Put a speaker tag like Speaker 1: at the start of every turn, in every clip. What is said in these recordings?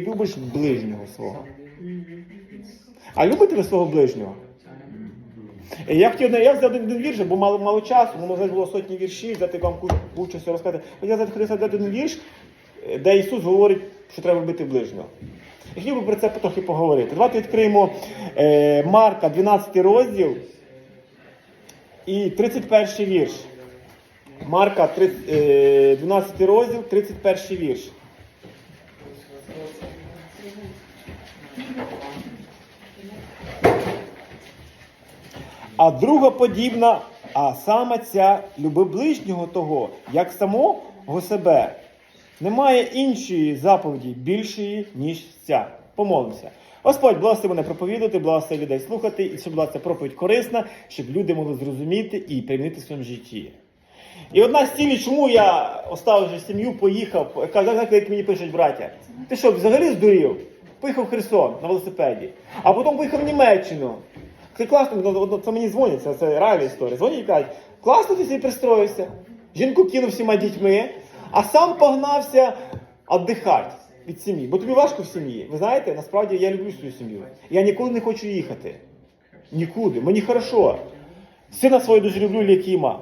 Speaker 1: любиш ближнього свого. А любите ви свого ближнього? Я хотів я взяв один, вірш, бо мало мало часу, знаєш, було сотні віршів, взяти вам кучу всього розказати. Я хотів один вірш, де Ісус говорить, що треба любити ближнього. Я хотів би про це трохи поговорити. Давайте відкриємо е, Марка, 12 розділ і 31 вірш. Марка, 30, е, 12 розділ, 31 вірш. А друга подібна, а саме ця люби ближнього того, як самого себе. Немає іншої заповіді більшої, ніж ця. Помолимося. Господь, благослови мене проповідувати, благослови людей слухати, і щоб була ця проповідь корисна, щоб люди могли зрозуміти і прийняти в своєму житті. І одна з цілей, чому я оставивши сім'ю, поїхав, кажу, як мені пишуть браття, ти що, взагалі здурів? Поїхав в Херсон на велосипеді, а потім поїхав в Німеччину. Це класно, ну, ну, це мені дзвонять, це, це реальна історія. Дзвонять і кажуть, класно ти собі пристроївся. Жінку кинув всіма дітьми, а сам погнався віддихати від сім'ї. Бо тобі важко в сім'ї. Ви знаєте, насправді я люблю свою сім'ю. Я ніколи не хочу їхати. Нікуди. Мені хорошо. Сина свого дуже люблю Лікіма.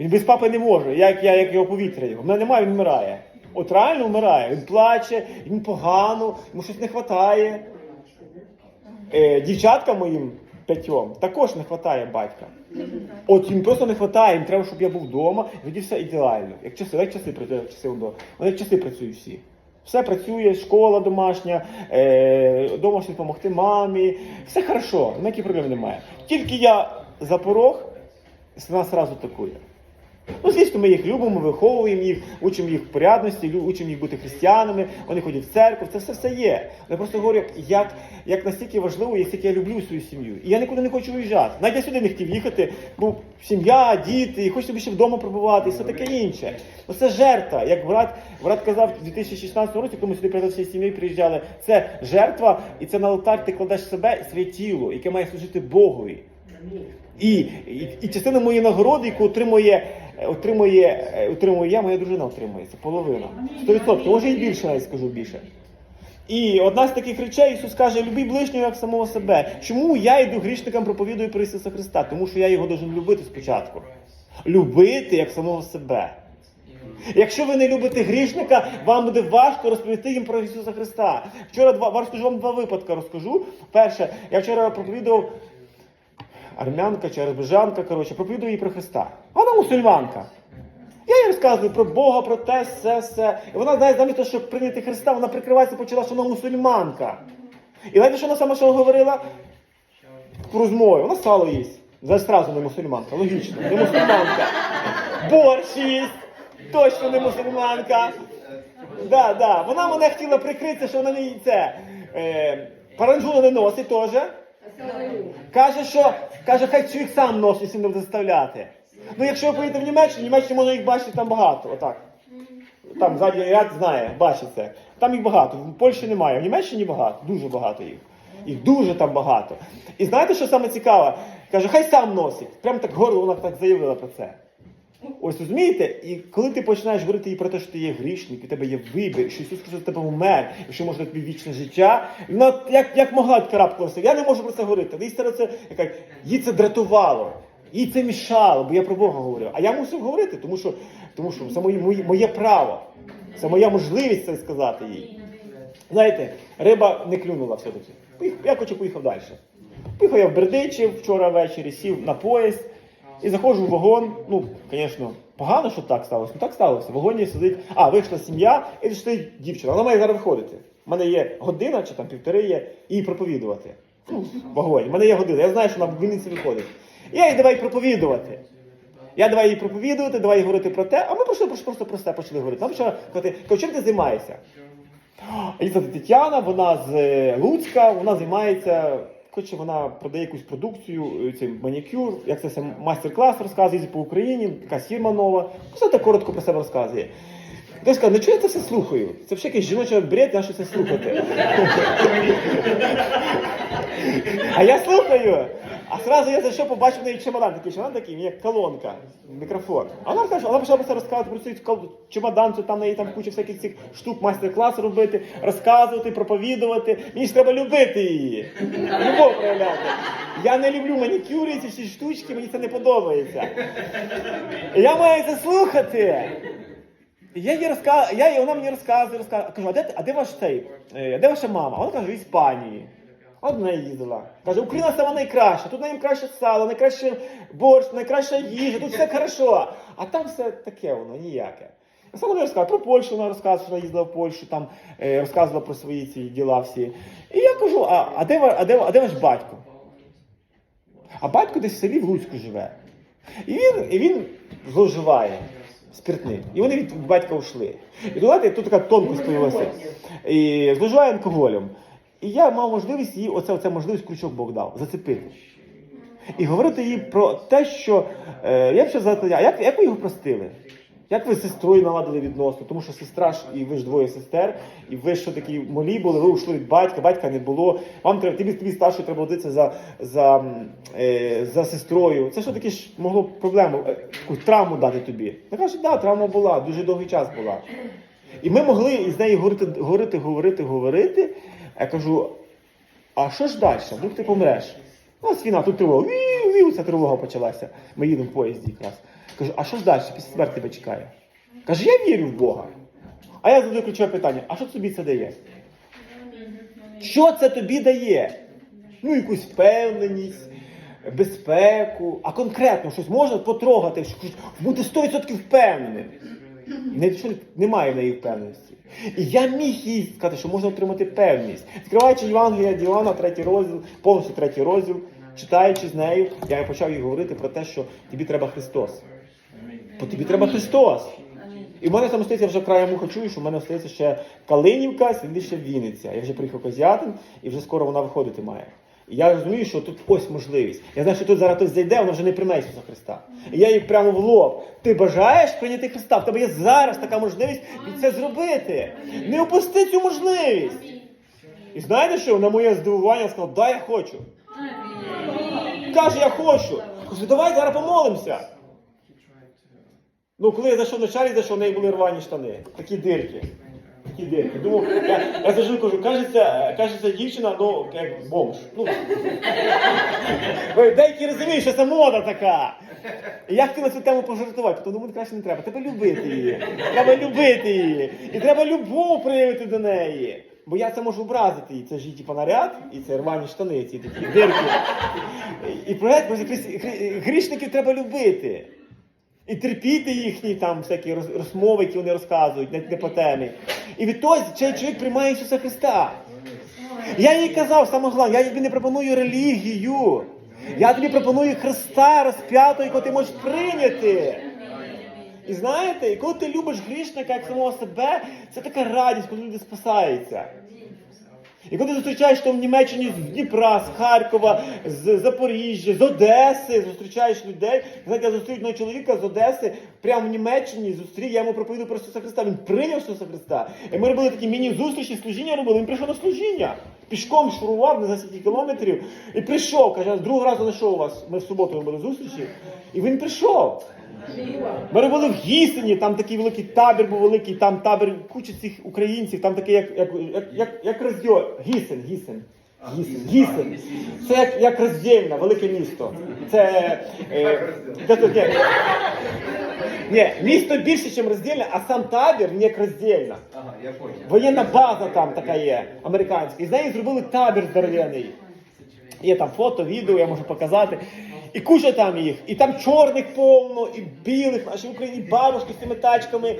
Speaker 1: Він без папи не може. Як я як його повітря його. В мене немає, він вмирає. От реально вмирає. Він плаче, йому погано, йому щось не вистачає. Е, дівчаткам моїм п'ятьом також не вистачає батька. От їм просто не вистачає, їм треба, щоб я був вдома, і тоді все ідеально. Як часи, як часи працюють, як часи вдома. Вони часи працюють всі. Все працює, школа домашня, е, дома щось допомогти мамі. Все хорошо, ніяких проблем немає. Тільки я за порог, нас одразу атакує. Ну, звісно, ми їх любимо, виховуємо їх, учимо їх порядності, учимо їх бути християнами, вони ходять в церкву, це все все є. Я просто говорю, як, як настільки важливо, як я люблю свою сім'ю. І я нікуди не хочу виїжджати. Навіть я сюди не хотів їхати, бо сім'я, діти, і хочеться ще вдома пробувати, і все таке інше. Ну, це жертва. Як брат, брат казав у 2016 році, коли ми сюди приїхали всією сім'єю приїжджали, це жертва, і це на алтар ти кладеш себе і своє тіло, яке має служити Богові. І, і, і частина моєї нагороди, яку отримує, е, отримує, е, я, моя дружина отримує. Це половина. 100%, може і більше, навіть скажу більше. І одна з таких речей Ісус каже, люби ближнього як самого себе. Чому я йду грішникам проповідую про Ісуса Христа? Тому що я його должен любити спочатку. Любити як самого себе. Якщо ви не любите грішника, вам буде важко розповісти їм про Ісуса Христа. Вчора два розкажу вам два випадки. Розкажу. Перше, я вчора проповідував армянка чи арбежанка, коротше, проповідую їй про Христа. Вона мусульманка. Я їй розказую про Бога, про те, все, все. І вона знає, замість того, щоб прийняти Христа, вона прикривається, почала, що вона мусульманка. І знаєте, що вона сама що говорила? В розмові. Вона сало їсть. Зараз одразу не мусульманка, логічно, не мусульманка. Борщ їсть, точно не мусульманка. Да, да. Вона мене хотіла прикритися, що вона не це. Е, паранджула не носить теж. Каже, що каже, хай чоловік сам носить, якщо не буде заставляти. Ну, якщо ви поїдете в Німеччину, в Німеччині можна їх бачити там багато. Отак. Там задній ряд знає, бачить це. Там їх багато. В Польщі немає, в Німеччині багато, дуже багато їх. Їх дуже там багато. І знаєте, що саме цікаве? Каже, хай сам носить. Прямо так горло вона так заявила про це. Ось розумієте, і коли ти починаєш говорити їй про те, що ти є грішник, і тебе є вибір, що Ісус Христос тебе вмер, і що може тобі вічне життя, і вона як, як могла відкарабкалася. Я не можу про це говорити. Їй це, це, яка, їй це дратувало, їй це мішало, бо я про Бога говорив. А я мусив говорити, тому що, тому що це моє, моє, моє право. Це моя можливість це сказати їй. Знаєте, риба не клюнула все-таки. Я хочу поїхав далі. Поїхав я в Бердичів вчора ввечері, сів на поїзд і заходжу в вагон. Ну, звісно, погано, що так сталося. Ну так сталося. В вагоні сидить. А, вийшла сім'я, і стоїть дівчина. Вона має зараз виходити. У мене є година чи там півтори є, їй проповідувати. Ну, в вагоні. У мене є година. Я знаю, що вона в Вінниці виходить. Я їй давай проповідувати. Я давай їй проповідувати, давай їй говорити про те, а ми просто, просто, про це почали говорити. Нам почала казати, чим ти займаєшся? А її звати Тетяна, вона з е, Луцька, вона займається, хоче вона продає якусь продукцію, е, цей манікюр, як це все майстер-клас розказує по Україні, якась фірма нова. Все так коротко про себе розказує. Я сказав, ну чого я це все слухаю? Це взагалі якийсь жіночий бред, на що це слухати. А я слухаю. А сразу я зайшов, побачив неї чемодан такий, чемодан такий, як колонка, мікрофон. А вона каже, вона почала просто розказувати про цей чемодан, що там неї там куча всяких цих штук, майстер-клас робити, розказувати, проповідувати. Мені ж треба любити її. Любов проявляти. Я не люблю манікюри, ці всі штучки, мені це не подобається. Я маю це слухати. Я їй розказ... я, вона мені розказує, розказує. Кажу, а де, а де ваш цей? е, Де ваша мама? Вона каже, в Іспанії. От вона їздила. Каже, Україна сама найкраща, тут найкраще сало, найкраще борщ, найкраща їжа, тут все хорошо. А там все таке воно, ніяке. Вона розказує про Польщу, вона розказує, що вона їздила в Польщу, там е, розказувала про свої ці діла всі. І я кажу, а, а, де, а, де, а де ваш батько? А батько десь в селі в Луцьку живе. І він, і він зловживає спиртним. І вони від батька ушли. І знаєте, тут така тонкость появилася. І зловживає алкоголем. І я мав можливість їй, оце, оце можливість крючок Бог дав, зацепити. І говорити їй про те, що е, я б ще запитав, а як, як ви його простили? Як ви з сестрою наладили відносно? Тому що сестра ж, і ви ж двоє сестер, і ви що такі малі були, ви ушли від батька, батька не було. Вам треба тобі, тобі старший треба водитися за, за, е, за сестрою. Це що таке ж могло проблему, е, якусь травму дати тобі? Вона каже, да, травма була, дуже довгий час була. І ми могли із нею говорити, говорити, говорити, говорити. Я кажу, а що ж далі? Вдруг ти помреш? Ось війна, тут тривога. Вів, ця тривога почалася. Ми їдемо в поїзді якраз. Кажу, а що ж далі? Після смерті тебе чекає? Каже, я вірю в Бога. А я задаю ключове питання: а що тобі це дає? Що це тобі дає? Ну, якусь впевненість, безпеку, а конкретно щось можна потрогати, бути 100% впевненим. Немає в неї впевненості. І я міг їй сказати, що можна отримати певність. Відкриваючи Євангелія Діоанна, третій розділ, повністю третій розділ, читаючи з нею, я почав їй говорити про те, що тобі треба Христос. Бо тобі треба Христос. І в мене там остається вже краєм муха чую, що в мене остається ще Калинівка, слідуще Вінниця. Я вже приїхав Козятин, і вже скоро вона виходити має. Я розумію, що тут ось можливість. Я знаю, що тут зараз хтось зайде, вона вже не прийме Ісуса Христа. І я їй прямо в лоб. Ти бажаєш прийняти Христа? В тебе є зараз така можливість це зробити. Не опусти цю можливість. І знаєте що? На моє здивування сказав, да, я хочу. Каже, я хочу. Кажу, давай зараз помолимося. Ну, коли я зайшов на чарі, зайшов, в неї були рвані штани. Такі дирки. Такі дирки. Думав, я, я завжди кажу, кажеться, кажеться дівчина, ну, як бомж. Ну, ви деякі розуміють, що це мода така. І я хотів на цю тему пожартувати, тому думаю, краще не треба. Треба любити її. Треба любити її. І треба любов проявити до неї. Бо я це можу образити її. Це ж її типу, наряд, і це рвані штани, ці такі дирки. І проект грішників треба любити. І терпіти їхні там всякі розмови, які вони розказують, не, не по темі. І відтоді цей чоловік приймає Ісуса Христа. Я їй казав, саме головне, я тобі не пропоную релігію. Я тобі пропоную Христа розп'ятого, якого ти можеш прийняти. І знаєте, і коли ти любиш грішника як самого себе, це така радість, коли люди спасаються. І коли ти зустрічаєш там в Німеччині з Дніпра, з Харкова, з Запоріжжя, з Одеси, зустрічаєш людей. Знаєте, я зустрів одного чоловіка з Одеси, прямо в Німеччині зустрів, я йому проповідав про Ісуса Христа. Він прийняв Ісуса Христа. І ми робили такі міні-зустрічі, служіння робили. Він прийшов на служіння. Пішком шурував не за скільки кілометрів. І прийшов. Каже, другого разу знайшов вас. Ми в суботу робили зустрічі. І він прийшов. Ми робили в Гісені, там такий великий табір був великий, там табір куча цих українців, там такий, як, як, як, як, як розділ. Гісен, Гісен. Гісен, Гісен. Це як, як роздільна, велике місто. Це. Е, Ні, місто більше, ніж роздільне, а сам табір не як роздільна.
Speaker 2: Ага, я понял.
Speaker 1: Воєнна база там така є, американська. І з неї зробили табір здоров'яний. Є там фото, відео, я можу показати. І куча там їх. І там чорних повно, і білих, наші в Україні бабушки з цими тачками.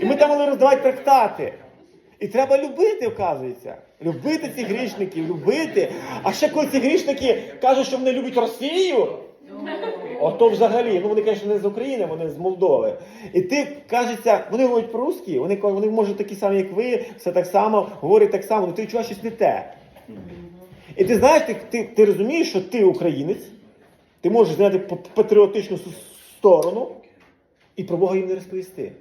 Speaker 1: І ми там могли роздавати трактати. І треба любити, оказується. Любити цих грішників, любити. А ще коли ці грішники кажуть, що вони люблять Росію, Ото взагалі, ну вони, звісно, не з України, вони з Молдови. І ти кажеться, вони говорять по-русски, вони, вони можуть такі самі, як ви, все так само, говорять так само, але ти відчуваєш щось не те. І ти знаєш, ти, ти, ти розумієш, що ти українець, ти можеш зняти патріотичну сторону і про Бога їм не розповісти.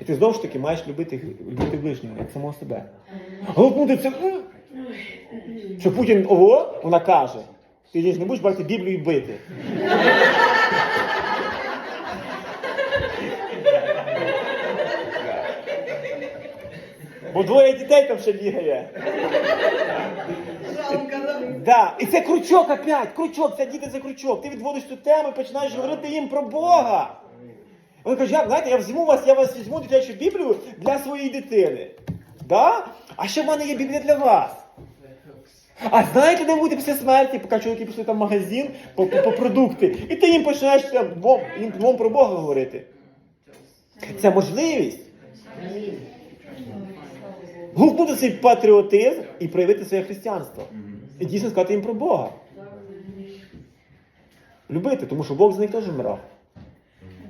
Speaker 1: І ти знову ж таки маєш любити, любити ближнього, як самого себе. Глупнути це. Що Путін ого, вона каже. Ти ж не будеш брати Біблію і бити. Бо двоє дітей там ще бігає.
Speaker 2: Да?
Speaker 1: І це крючок опять, крючок, це діти це крючок. Ти відводиш цю тему і починаєш говорити їм про Бога. Вони кажуть, як, знаєте, я візьму вас, я вас візьму дитячу Біблію для своєї дитини. Да? А ще в мене є Біблія для вас. А знаєте, де буде після смерті, поки чоловіки пішли там в магазин по, по, по продукти, і ти їм починаєш там, їм двом про Бога говорити. Це можливість гукнути свій патріотизм і проявити своє християнство. І дійсно сказати їм про Бога. Любити, тому що Бог за них теж вмирав.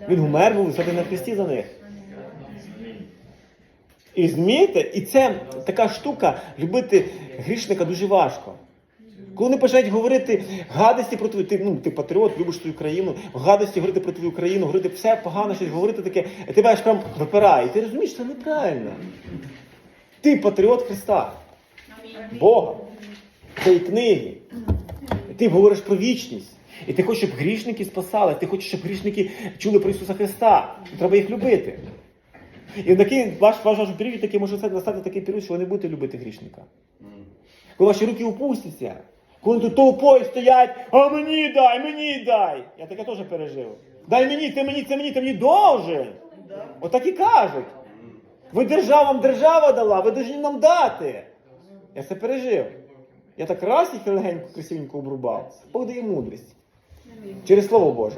Speaker 1: Він вмер, був висоти на хресті за них. І змійте, і це така штука, любити грішника дуже важко. Коли вони починають говорити гадості про твою, ти, ну, ти патріот, любиш твою країну, гадості говорити про твою країну, говорити все погано, щось говорити таке, і тебе аж прям випирає. І ти розумієш, це неправильно. Ти патріот Христа, Бога, цієї книги. І ти говориш про вічність. І ти хочеш, щоб грішники спасали, ти хочеш, щоб грішники чули про Ісуса Христа. Треба їх любити. І в такий ваш, ваш, ваш період такий може настати такий період, що ви не будете любити грішника. Коли ваші руки опустяться, коли тут толпою стоять, а мені дай, мені дай. Я таке теж пережив. Дай мені, ти мені, це мені, ти мені должен. Отак і кажуть. Ви держава, вам держава дала, ви повинні нам дати. Я це пережив. Я так раз їх легенько, красивенько обрубав. Бог дає мудрість. Через Слово Боже.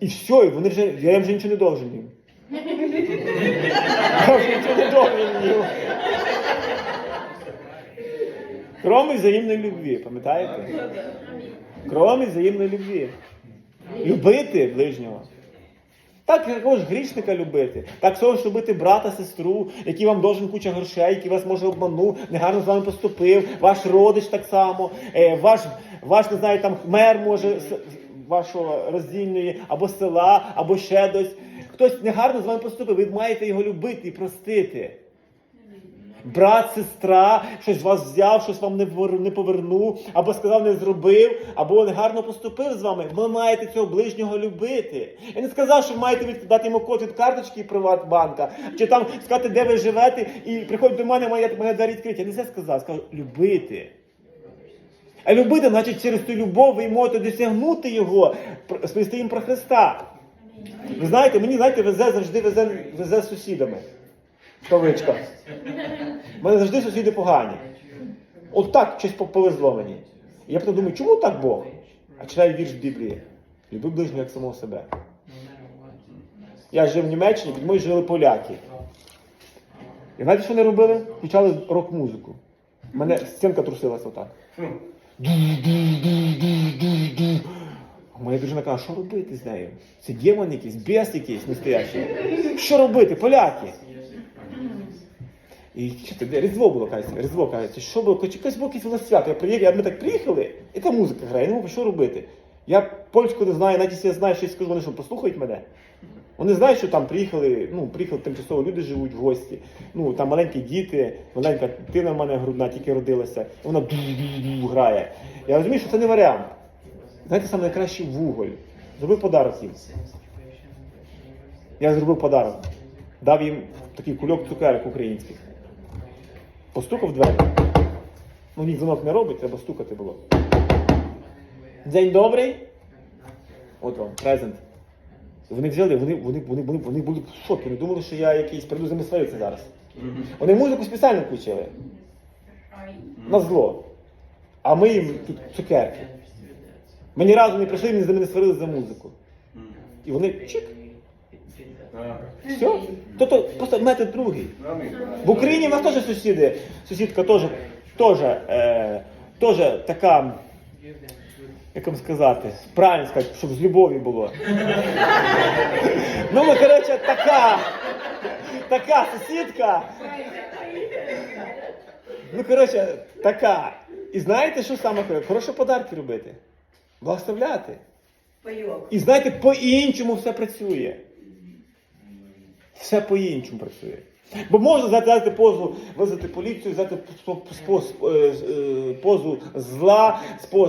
Speaker 1: І все, і вони вже, я їм вже нічого не должен їм. Кроме взаємної любві, пам'ятаєте? Кроме взаємної любві. Любити ближнього. Так також грішника любити. Так само ж любити брата, сестру, який вам должен куча грошей, який вас може обманув, негарно з вами поступив, ваш родич так само, е, ваш, ваш не знаю, там мер може вашого роздільної, або села, або ще дось. Хтось негарно з вами поступив, ви маєте його любити і простити. Брат, сестра, щось вас взяв, щось вам не повернув, або сказав, не зробив, або негарно поступив з вами. Ви маєте цього ближнього любити. Я не сказав, що ви маєте віддати йому код від карточки Приватбанка, чи там сказати, де ви живете, і приходь до мене, моя мене двері відкриті. Я не це сказав, сказав любити. А любити, значить, через ту любов ви можете досягнути його, сповісти їм про Христа. Ви знаєте, мені знаєте, везе завжди везе, везе з сусідами. Кавичка. У мене завжди сусіди погані. От так щось по- повезло мені. І я потім думаю, чому так Бог? А читаю вірш в Біблії. Люби ближнього як самого себе. Я жив в Німеччині, під мною жили поляки. І знаєте, що вони робили? Включали рок-музику. У мене стінка трусилася отак. Моя дружина каже, що робити з нею? Це демон якийсь, бес якийсь настоящий. Що робити, поляки? І що це, Різдво було, кажеться, Різдво, кажеться, що було, якось було якесь воно свято. Я приїхав, ми так приїхали, і та музика грає, ну що робити? Я польську не знаю, навіть якщо я знаю, щось скажу, вони що, послухають мене? Вони знають, що там приїхали, ну, приїхали тимчасово люди живуть в гості. Ну, там маленькі діти, маленька дитина в мене грудна тільки родилася, і вона грає. Я розумію, що це не варіант. Знаєте, саме найкращий вуголь. Зробив подарок їм. Я зробив подарок. Дав їм такий кульок цукерок українських. Постукав в двері. Ну, ні, дзвонок не робить, треба стукати було. День добрий. От вам, презент. Вони взяли, вони, вони, вони, вони, вони були в шокі, вони думали, що я якийсь прийду з ними сваритися зараз. Вони музику спеціально включили. На зло. А ми їм тут цукерки. Ми ні разу не прийшли, вони з ними не сварилися за музику. І вони чик. Все. Тобто просто метод другий. В Україні в нас теж сусіди, сусідка теж, теж, е, теж така, як вам сказати, правильно сказати, щоб з любов'ю було. Ну, ми, коротше, така, така сусідка. Ну, коротше, така. І знаєте, що саме хороше? Хороші подарки робити. Благословляти. І знаєте, по-іншому все працює. Все по-іншому працює. Бо можна взяти позу, визвати поліцію, взяти е, е, позу зла,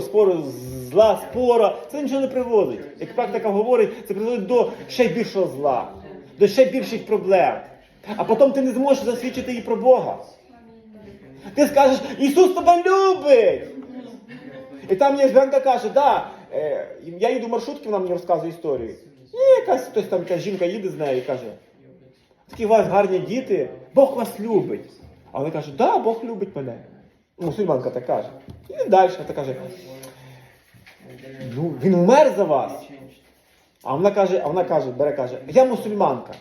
Speaker 1: спору зла, спора. Це нічого не приводить. Як практика говорить, це приводить до ще більшого зла, до ще більших проблем. А потім ти не зможеш засвідчити їй про Бога. Ти скажеш, Ісус тебе любить! І там жінка каже, да, е, я їду в маршрутки, вона мені розказує історію. І якась хтось там, жінка їде з нею і каже, такі у вас гарні діти, Бог вас любить. А вона каже, да, Бог любить мене. Ну, Мусульманка так каже. І далі так каже, ну він умер за вас. А вона каже, а вона каже, бере каже, я мусульманка.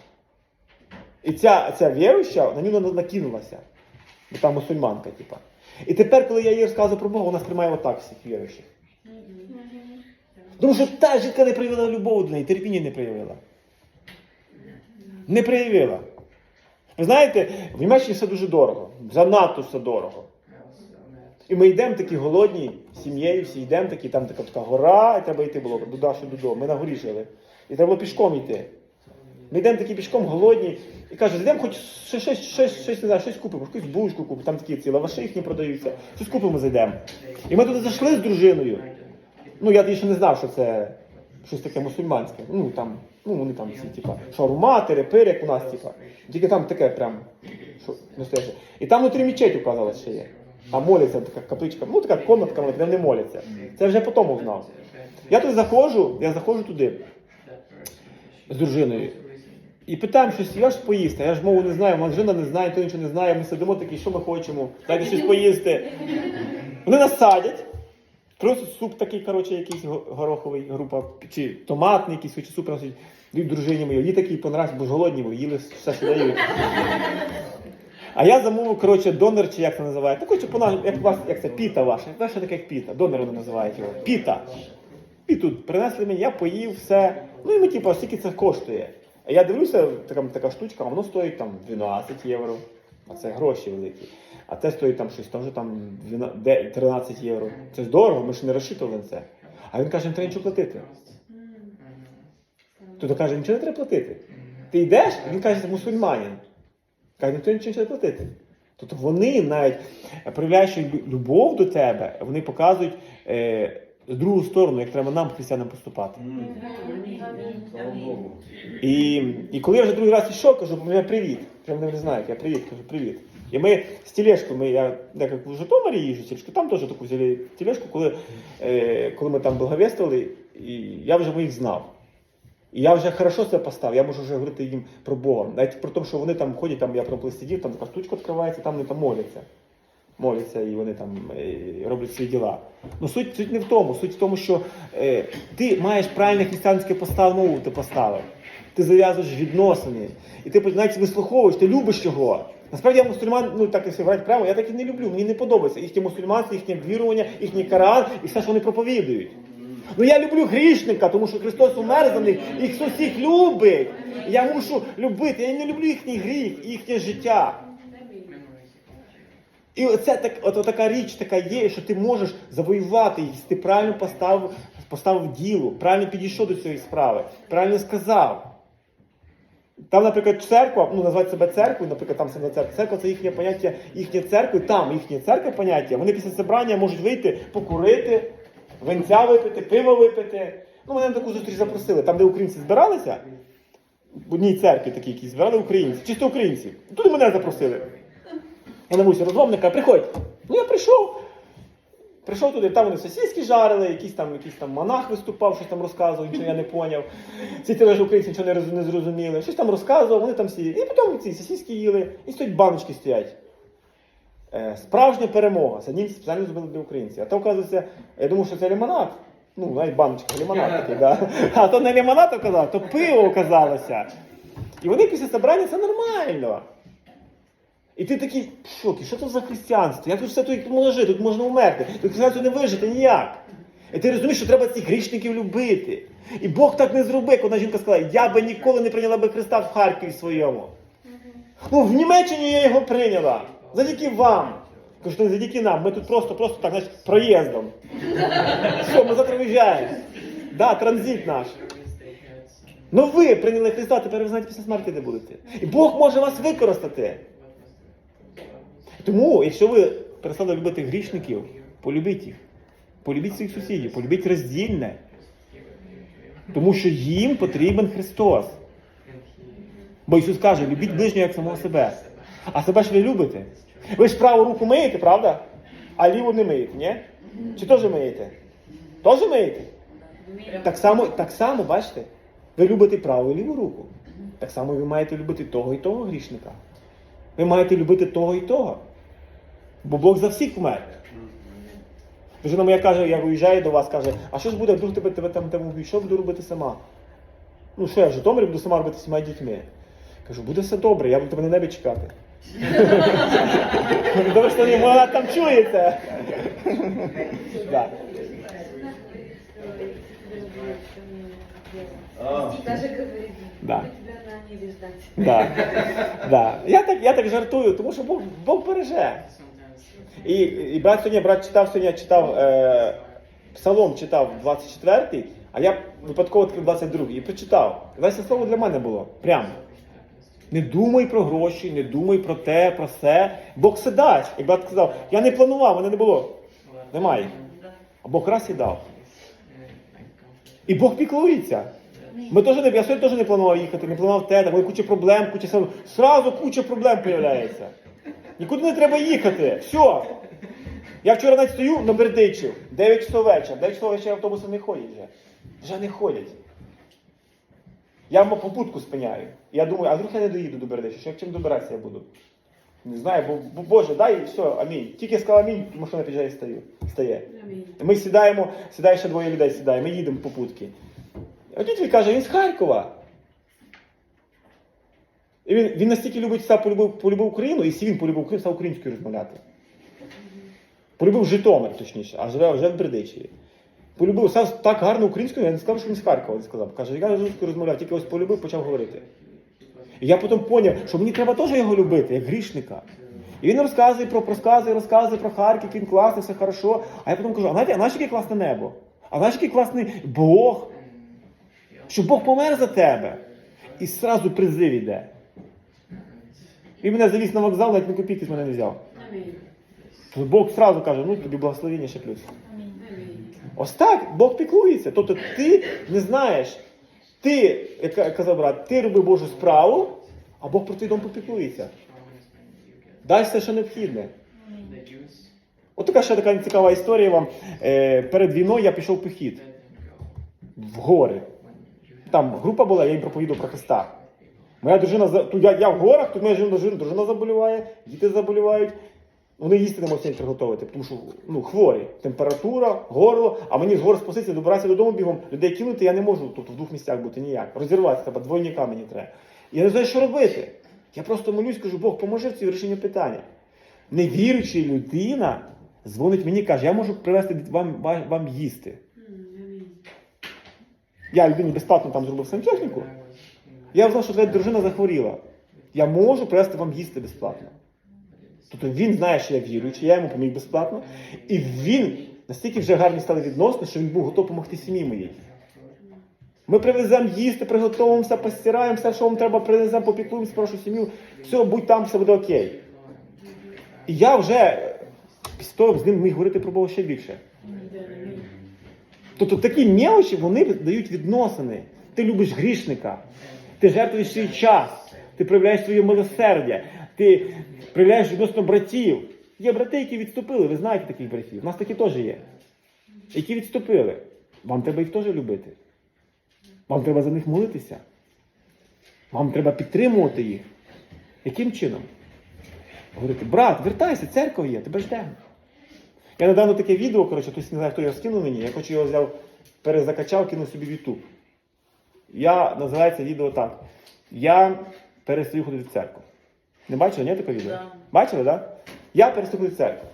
Speaker 1: І ця, ця віруюча на нього накинулася. Бо там мусульманка, типа. І тепер, коли я їй розказую про Бога, вона сприймає отак всіх віруючих. Тому що та жінка не проявила любов до неї, терпіння не проявила. Не проявила. Ви знаєте, в Німеччині все дуже дорого. Занадто все дорого. І ми йдемо такі голодні, сім'єю, всі йдемо такі, там така, така гора, і треба йти було до Даші додому. Ми на горі жили. І треба було пішком йти. Ми йдемо такі пішком голодні, і каже, зайдемо хоч щось, щось, щось, щось, не знаю, щось купимо, якусь булочку купимо, там такі ці лаваши їхні продаються, щось купимо, зайдемо. І ми туди зайшли з дружиною. Ну, я ще не знав, що це щось таке мусульманське. Ну, там, ну, вони там всі, типа, шаурма, терепир, як у нас, типа. Тільки там таке прям, що настояще. І там внутрі мечеть оказалось ще є. Там моляться, така капличка, ну така комнатка, де вони моляться. Це я вже потім узнав. Я туди заходжу, я заходжу туди з дружиною. І питаємо щось, я ж поїсти, я ж мову не знаю, моя дружина не знає, то нічого не знає, ми сидимо такі, що ми хочемо, дайте щось поїсти. Вони нас садять, просто суп такий, коротше, якийсь гороховий, група, чи томатний якийсь, чи суп приносять, дружині моїй, їй такий понравився, бо ж голодні, бо їли все, що дають. А я замовив, коротше, донор, чи як це називають. Так, коротше, по як, вас, як це, піта ваша. Ваше таке як піта, донор вони називають його. Піта. І тут принесли мені, я поїв все. Ну і ми, типу, скільки це коштує. А я дивлюся, така, така штучка, а воно стоїть там 12 євро. А це гроші великі. А це стоїть там щось, там 12 де- 13 євро. Це ж дорого, ми ж не розчитували на це. А він каже, не треба нічого платити. Тут каже, нічого не треба платити. Ти йдеш, він каже, це мусульманин. Каже, ніхто нічого не треба платити. Тобто вони навіть проявляючи любов до тебе, вони показують е, другу сторону, як треба нам, християнам, поступати. І, і коли я вже другий раз йшов, кажу, мене привіт. Вони не знають, я привіт, кажу, привіт. І ми з тележкою, ми, я як в Житомирі їжджу, з там теж таку взяли тележку, коли, е, коли ми там благовествували, і я вже їх знав. І я вже хорошо це поставив, я можу вже говорити їм про Бога. Навіть про те, що вони там ходять, там я про сидів, там така штучка відкривається, там вони там моляться. Моляться і вони там е, роблять свої діла. Ну суть, суть не в тому. Суть в тому, що е, ти маєш правильне християнське поставлення, ти поставив. Ти зав'язуєш відносини. І ти навіть вислуховуєш, ти любиш його. Насправді я мусульман, ну так якщо говорити прямо, я так і не люблю. Мені не подобається їхнє мусульманство, їхнє вірування, їхній Коран і все, що вони проповідують. Ну я люблю грішника, тому що Христос умер за них, і Христос їх любить. Я мушу любити. Я не люблю їхній гріх, їхнє життя. І оце так, от, така річ така є, що ти можеш завоювати їх, ти правильно поставив, поставив діло, правильно підійшов до цієї справи, правильно сказав. Там, наприклад, церква, ну називають себе церквою, наприклад, там себе церква. Церква це їхнє поняття, їхнє церкви, там їхнє церква поняття. Вони після зібрання можуть вийти, покурити, винця випити, пиво випити. Ну, мене на таку зустріч запросили. Там, де українці збиралися, в одній церкві такі, які збирали українці, чисто українці. Туди мене запросили. Я навуся розмовника, приходь. Ну я прийшов. Прийшов туди, там вони сосиски жарили, якийсь там, якийсь там монах виступав, щось там розказував, нічого я не поняв. Ці теж українці нічого не не зрозуміли. Щось там розказував, вони там всі. І потім ці сосиски їли, і стоять баночки стоять. Е, справжня перемога. Це німці спеціально зробили для українців. А то, оказується, я думав, що це лимонад. Ну, навіть баночка, лимонад такий, да. А то не лимонад оказалось, то пиво оказалося. І вони після собрання це нормально. І ти такий в шокі, що це за християнство? Як тут все тут можна жити, тут можна умерти, тут християнство не вижити ніяк. І ти розумієш, що треба цих грішників любити. І Бог так не зробив, одна жінка сказала, я би ніколи не прийняла би Христа в Харкові своєму. Ну, в Німеччині я його прийняла. Завдяки вам. Кажу, не завдяки нам. Ми тут просто, просто так, значить, проїздом. Все, ми завтра виїжджаємо. Да, транзит наш. Ну ви прийняли Христа, тепер ви знаєте після смерті де будете. І Бог може вас використати. Тому, якщо ви перестали любити грішників, полюбіть їх. Полюбіть своїх сусідів, полюбіть роздільне. Тому що їм потрібен Христос. Бо Ісус каже, любіть ближнього як самого себе. А себе ж ви любите. Ви ж праву руку миєте, правда? А ліву не миєте, ні? Чи теж миєте? Теж миєте? Так само, так само, бачите, ви любите праву і ліву руку. Так само ви маєте любити того і того грішника. Ви маєте любити того і того. Бо Бог за всіх вмер. Дружина моя каже, я виїжджаю до вас, каже, а що ж буде, вдруг тебе, тебе там, там що буду робити сама? Ну що я в Житомирі буду сама робити з всіма дітьми. Кажу, буде все добре, я буду тебе на небі чекати. Добре, що вона там чується.
Speaker 2: Даже говорит,
Speaker 1: Да.
Speaker 2: «Мы тебя на небе ждать.
Speaker 1: Да. Да. Я, так, я так жартую, тому що Бог, Бог береже. І, і брат сьогодні, брат читав сьогодні, читав е, Псалом читав 24-й, а я випадково відкрив 22-й і прочитав. Весь слово для мене було. Прямо. Не думай про гроші, не думай про те, про все. Бог все дасть. Як брат сказав, я не планував, мене не було. Немає. А Бог раз і дав. І Бог піклується. Ми теж не, я сьогодні теж не планував їхати, не планував те, там куча проблем, куча. Сразу куча проблем з'являється. Нікуди не треба їхати. Все. Я вчора навіть стою на Бердичів, 9 часов вечора. 9 часов вечора автобуси не ходять вже. Вже не ходять. Я в попутку спиняю. Я думаю, а вдруг я не доїду до Бердича, що чим добиратися я буду? Не знаю, бо, бо Боже, дай і все, амінь. Тільки я сказав амінь, машина під'їжджає і стаю, стає. Ми сідаємо, сідає ще двоє людей сідає, ми їдемо по путки. Водитель каже, він з Харкова. І він, він настільки любить став, полюбив, полюбив Україну, і всі він полюбив Україну, став українською розмовляти. Полюбив Житомир, точніше, а живе вже в Бердичеві. Полюбив, став так гарно українською, я не сказав, що він з Харкова, він сказав. Каже, я русською розмовляв, тільки ось полюбив, почав говорити. І я потім зрозумів, що мені треба теж його любити, як грішника. І він розказує про розказує, розказує про Харків, він класний, все хорошо. А я потім кажу, а знаєте, а знаєш, яке класне небо? А знаєш, який класний Бог? Що Бог помер за тебе. І зразу призив іде. Він мене завіз на вокзал, навіть ні копійки з мене не взяв.
Speaker 2: Аминь.
Speaker 1: Бог зразу каже, ну тобі благословення ще плюс. Ось так Бог піклується. Тобто ти не знаєш, ти, як казав брат, ти роби Божу справу, а Бог про твій дом попіклується. Дай все, що необхідне. От така ще така цікава історія вам. Е, перед війною я пішов в похід в гори. Там група була, я їм проповідав про Христа. Моя дружина тут я, я в горах, тут моя дружина, дружина заболіває, діти заболівають. Вони їсти не можуть приготувати, тому що ну, хворі. Температура, горло, а мені з гор спуститися, добиратися додому бігом, людей кинути я не можу тут в двох місцях бути ніяк. Розірватися треба, двойника мені треба. Я не знаю, що робити. Я просто молюсь, кажу, Бог, поможи в цій рішенні питання. Невіруюча людина дзвонить мені і каже, я можу привезти вам, вам, вам їсти. Я людині безплатно там зробив сантехніку. Я знав, що твоя дружина захворіла. Я можу привезти вам їсти безплатно. Тобто він знає, що я віруючий, я йому поміг безплатно. І він настільки вже гарні стали відносини, що він був готовий допомогти сім'ї моїй. Ми привеземо їсти, приготуємося, постираємо все, що вам треба, привеземо, попіклуємося про вашу сім'ю. Все, будь там, все буде окей. І я вже після того з ним міг говорити про Бога ще більше. Тобто такі мелочі вони дають відносини. Ти любиш грішника, ти жертвуєш свій час, ти проявляєш своє милосердя, ти проявляєш відносно братів. Є брати, які відступили, ви знаєте таких братів. У нас такі теж є. Які відступили. Вам треба їх теж любити. Вам треба за них молитися. Вам треба підтримувати їх. Яким чином? Говорити, брат, вертайся, церква є, тебе ждемо. Я недавно таке відео, коротше, хтось не знає, хто його скинув мені. Я хочу його взяв, перезакачав, кинув собі в YouTube. Я називається відео так. Я перестаю ходити в церкву. Не бачили, ні, таке відео?
Speaker 2: Да.
Speaker 1: Бачили, так? Да? Я перестаю ходити в церкву.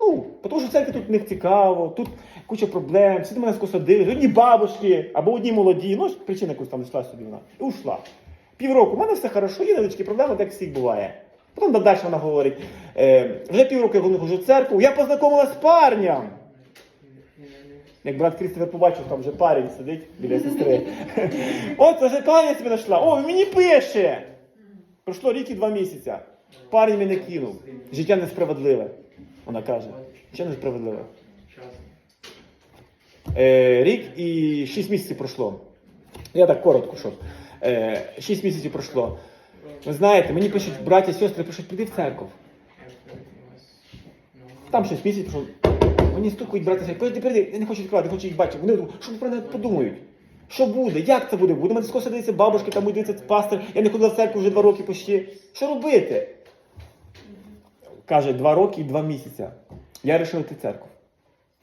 Speaker 1: Ну, тому що в церкві тут не цікаво, тут куча проблем, всі до мене скоса дивляться, одні бабушки, або одні молоді. Ну, причина якусь там знайшла собі вона. І ушла. Півроку, у мене все хорошо, є невеличкі проблеми, так всіх буває. Потім далі вона говорить, е, вже півроку я не ходжу в церкву, я познайомилася з парнем. Як брат Крістовер побачив, там вже парень сидить біля сестри. От вже парень собі знайшла. О, мені пише. Пройшло рік і два місяці. Парень мене кинув. Життя несправедливе. Вона каже. Життя несправедливе. Е, рік і шість місяців пройшло. Я так коротко, щоб. Е, шість місяців пройшло. Ви знаєте, мені пишуть браті, сестри, пишуть, піди в церкву. Там щось місяць. Мені стукають брати, кажуть, піди, піди, я не хочу відкривати, хочу їх бачити. Вони думають, що про мене подумають? Що буде? Як це буде? Буде мене скоро дивитися бабушки, там буде дивитися пастор. Я не ходила в церкву вже два роки почти. Що робити? Каже, два роки і два місяці. Я вирішив йти в церкву.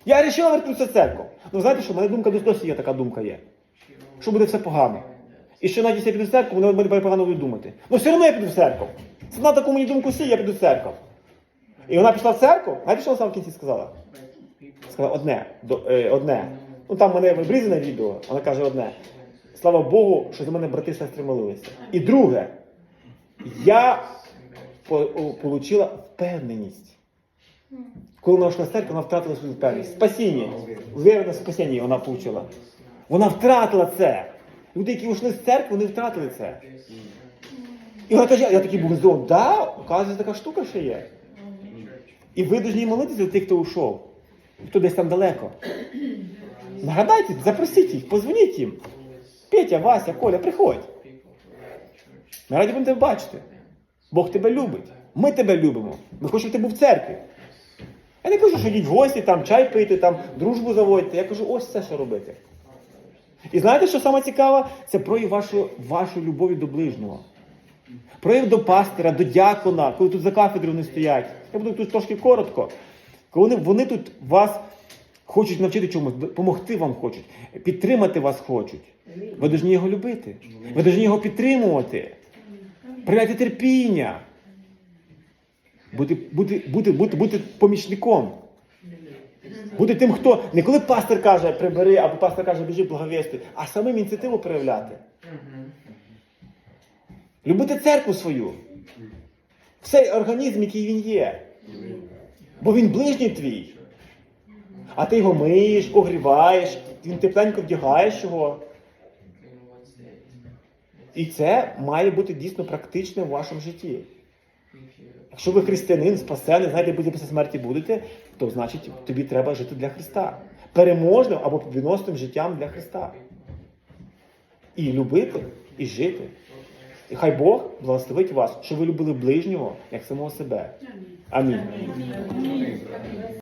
Speaker 1: Я вирішив вернутися в церкву. Ну знаєте що, в мене думка досі є така думка є. Що буде все погано. І що навіть я піду в церкву, вони мене погано будуть думати. Ну все одно я піду в церкву. Це на таку мені думку сі, я піду в церкву. І вона пішла в церкву, що вона саме в кінці сказала? Сказала одне. Е, одне. Ну там мене вибрізане відео, вона каже одне. Слава Богу, що за мене брати сестри молилися. І друге, я по- о, получила впевненість. Коли вона йшла в церкву, вона втратила свою впевненість. Спасіння. Віру на спасіння вона получила. Вона втратила це. Люди, які йшли з церкви, вони втратили це. І вона каже, я такий був здивований, да, оказується, така штука ще є. І ви повинні молитися за тих, хто ушов, хто десь там далеко. Нагадайте, запросіть їх, позвоніть їм. Петя, Вася, Коля, приходь. Ми раді будемо тебе бачити. Бог тебе любить. Ми тебе любимо. Ми хочемо, щоб ти був в церкві. Я не кажу, що йдіть в гості, там чай пити, там дружбу заводьте. Я кажу, ось це що робити. І знаєте, що саме цікаве? Це прояв вашої, вашої любові до ближнього. Прояв до пастора, до дякона, коли тут за кафедрою не стоять. Я буду тут трошки коротко. Коли вони, вони тут вас хочуть навчити чомусь, допомогти вам хочуть, підтримати вас хочуть. Ви повинні його любити. Ви повинні його підтримувати. Проявляйте терпіння. Бути, бути, бути, бути, бути помічником. Бути тим, хто не коли пастор каже прибери, або пастор каже біжи благовісти, а самим ініціативу проявляти. Любити церкву свою. Цей організм, який він є. Бо він ближній твій. А ти його миєш, огріваєш, він тепленько вдягаєш його. І це має бути дійсно практичним в вашому житті. Якщо ви християнин, спасений, знаєте, будете після смерті будете, то значить тобі треба жити для Христа. Переможним або підвіносним життям для Христа. І любити, і жити. І хай Бог благословить вас, щоб ви любили ближнього як самого себе. Амінь.